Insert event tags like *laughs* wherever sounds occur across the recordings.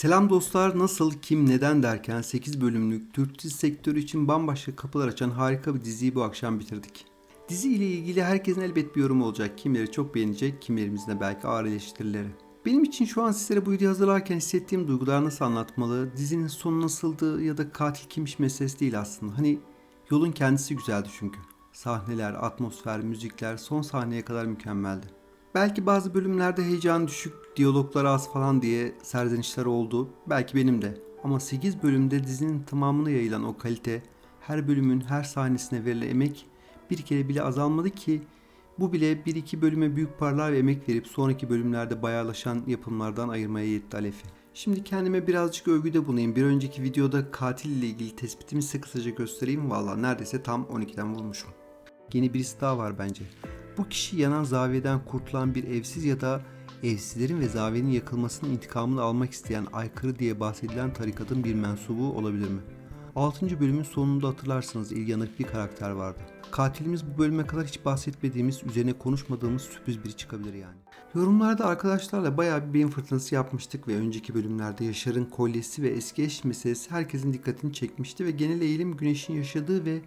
Selam dostlar nasıl kim neden derken 8 bölümlük Türk dizi sektörü için bambaşka kapılar açan harika bir diziyi bu akşam bitirdik. Dizi ile ilgili herkesin elbet bir yorumu olacak. Kimileri çok beğenecek, kimilerimizin de belki ağır eleştirileri. Benim için şu an sizlere bu videoyu hazırlarken hissettiğim duygular nasıl anlatmalı, dizinin sonu nasıldı ya da katil kimmiş meselesi değil aslında. Hani yolun kendisi güzeldi çünkü. Sahneler, atmosfer, müzikler son sahneye kadar mükemmeldi. Belki bazı bölümlerde heyecan düşük, diyaloglar az falan diye serzenişler oldu. Belki benim de. Ama 8 bölümde dizinin tamamına yayılan o kalite, her bölümün her sahnesine verilen emek bir kere bile azalmadı ki bu bile 1-2 bölüme büyük paralar ve emek verip sonraki bölümlerde bayağılaşan yapımlardan ayırmaya yetti Alef'i. Şimdi kendime birazcık övgüde bulunayım. Bir önceki videoda katil ile ilgili tespitimi size kısaca göstereyim. Valla neredeyse tam 12'den vurmuşum. Yeni birisi daha var bence. Bu kişi yanan zaviyeden kurtulan bir evsiz ya da evsizlerin ve zaviyenin yakılmasının intikamını almak isteyen aykırı diye bahsedilen tarikatın bir mensubu olabilir mi? 6. bölümün sonunda hatırlarsınız ilyanık bir karakter vardı. Katilimiz bu bölüme kadar hiç bahsetmediğimiz, üzerine konuşmadığımız sürpriz biri çıkabilir yani. Yorumlarda arkadaşlarla bayağı bir beyin fırtınası yapmıştık ve önceki bölümlerde Yaşar'ın kolyesi ve eski eş meselesi herkesin dikkatini çekmişti ve genel eğilim Güneş'in yaşadığı ve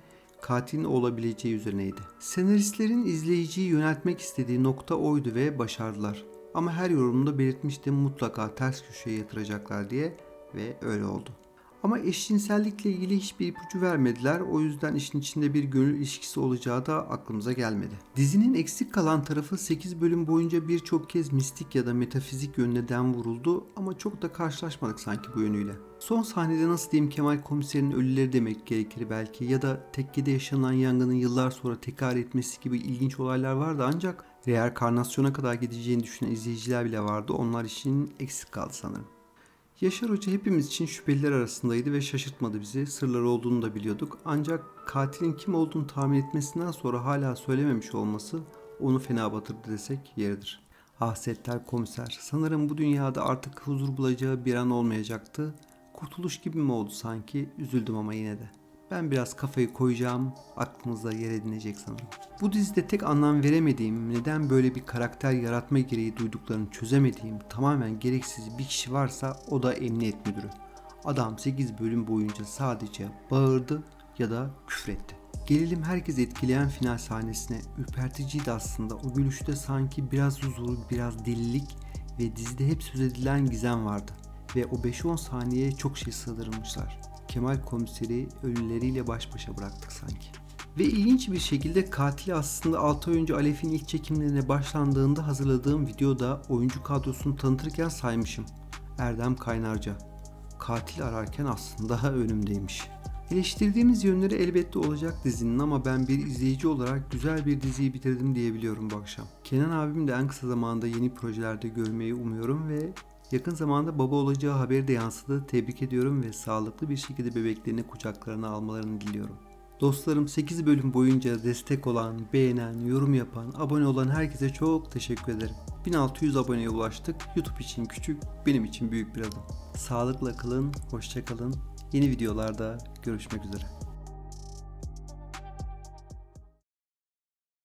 katilin olabileceği üzerineydi. Senaristlerin izleyiciyi yöneltmek istediği nokta oydu ve başardılar. Ama her yorumda belirtmiştim mutlaka ters köşeye yatıracaklar diye ve öyle oldu. Ama eşcinsellikle ilgili hiçbir ipucu vermediler. O yüzden işin içinde bir gönül ilişkisi olacağı da aklımıza gelmedi. Dizinin eksik kalan tarafı 8 bölüm boyunca birçok kez mistik ya da metafizik yönüne den vuruldu ama çok da karşılaşmadık sanki bu yönüyle. Son sahnede nasıl diyeyim Kemal komiserin ölüleri demek gerekir belki ya da tekkede yaşanan yangının yıllar sonra tekrar etmesi gibi ilginç olaylar vardı ancak reenkarnasyona kadar gideceğini düşünen izleyiciler bile vardı. Onlar için eksik kaldı sanırım. Yaşar Hoca hepimiz için şüpheliler arasındaydı ve şaşırtmadı bizi. Sırları olduğunu da biliyorduk. Ancak katilin kim olduğunu tahmin etmesinden sonra hala söylememiş olması onu fena batırdı desek yeridir. Ahsetler komiser. Sanırım bu dünyada artık huzur bulacağı bir an olmayacaktı. Kurtuluş gibi mi oldu sanki? Üzüldüm ama yine de. Ben biraz kafayı koyacağım, aklınızda yer edinecek sanırım. Bu dizide tek anlam veremediğim, neden böyle bir karakter yaratma gereği duyduklarını çözemediğim tamamen gereksiz bir kişi varsa o da emniyet müdürü. Adam 8 bölüm boyunca sadece bağırdı ya da küfretti. Gelelim herkes etkileyen final sahnesine. Ürperticiydi aslında. O gülüşte sanki biraz huzur, biraz delilik ve dizide hep söz edilen gizem vardı. Ve o 5-10 saniyeye çok şey sığdırılmışlar. Kemal komiseri ölüleriyle baş başa bıraktık sanki. Ve ilginç bir şekilde katili aslında 6 ay önce Alef'in ilk çekimlerine başlandığında hazırladığım videoda oyuncu kadrosunu tanıtırken saymışım. Erdem Kaynarca. Katil ararken aslında *laughs* önümdeymiş. Eleştirdiğimiz yönleri elbette olacak dizinin ama ben bir izleyici olarak güzel bir diziyi bitirdim diyebiliyorum bu akşam. Kenan abim de en kısa zamanda yeni projelerde görmeyi umuyorum ve Yakın zamanda baba olacağı haberi de yansıdı. Tebrik ediyorum ve sağlıklı bir şekilde bebeklerini kucaklarına almalarını diliyorum. Dostlarım 8 bölüm boyunca destek olan, beğenen, yorum yapan, abone olan herkese çok teşekkür ederim. 1600 aboneye ulaştık. YouTube için küçük, benim için büyük bir adım. Sağlıkla kalın, hoşça kalın. Yeni videolarda görüşmek üzere.